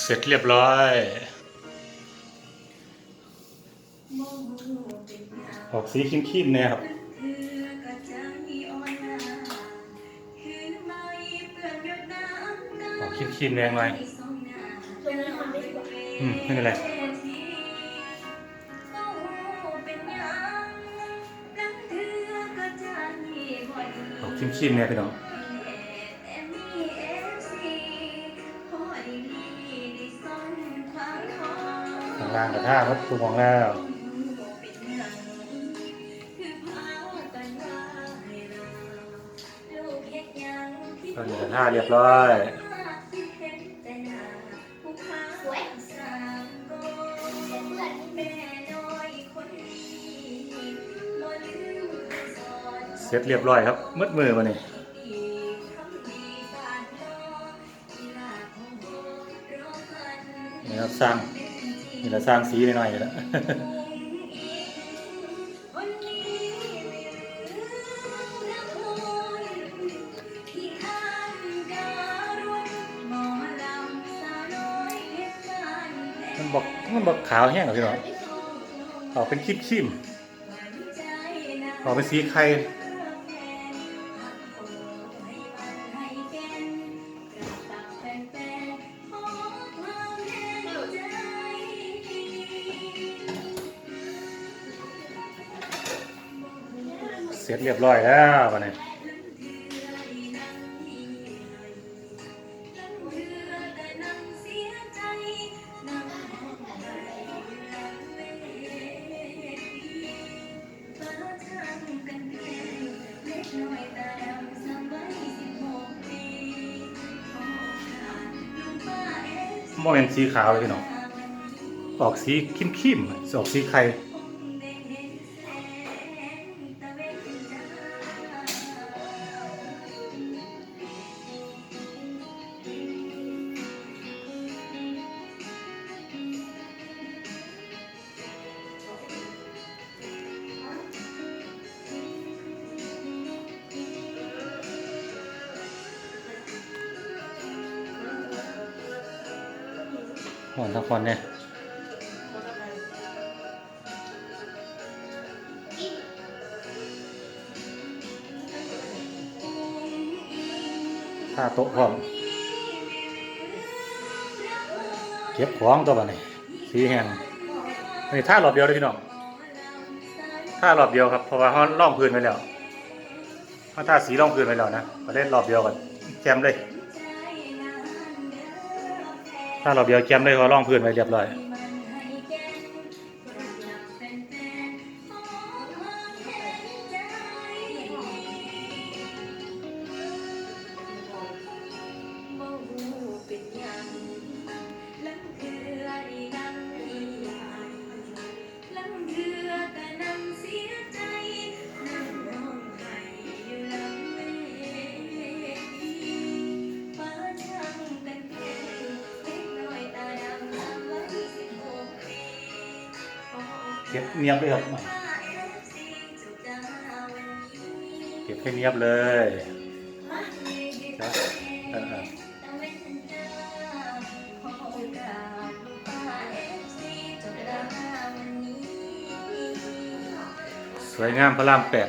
เสร็จเรียบร้อยออกสีครีมๆเนี่ยครับออกครีมๆแดงหน่อยตรงไม่สวยอืมไม่เป็นไรออกครีมๆเนี่ยพี่น้อง ข้างล่างกระท่าวัดตูมองแล้วตอนนี้กระท่าเรียบร้อยเสร็จเรียบร้อยครับมืดมือมานี่นี่ครับสร้าง นี่เราสร้างสีหน่อยๆแล้วมันบอกมันบอกขาวแห้งเหรอพี่น้องออกเป็นครีมครีมๆออกเป็นสีไข่ เสร็จเรียบร้อยแล้ววันนี้โมเป็นสีขาวเลยพี่น้องออกสีครีมครีมๆออกสีไข่ หอนทั้งคนเนี่ยท่าโต๊ะพร้อมเก็บของตัวบ้านี่สีแห้งนี่ท่ารอบเดียวเลยพี่น้องท่ารอบเดียวครับเพราะว่าเขาล่องพื้นไปแล้วเขาท่าสีล่องพื้นไปแล้วนะประเล่นรอบเดียวกันแจมเลย ถ้าเราเดียวแจมได้ขอร่องพื้นไปเรียบร้อย ก็บเนียบเลยครับเก็บให้เนียบเลยสวยงามพระรามแปด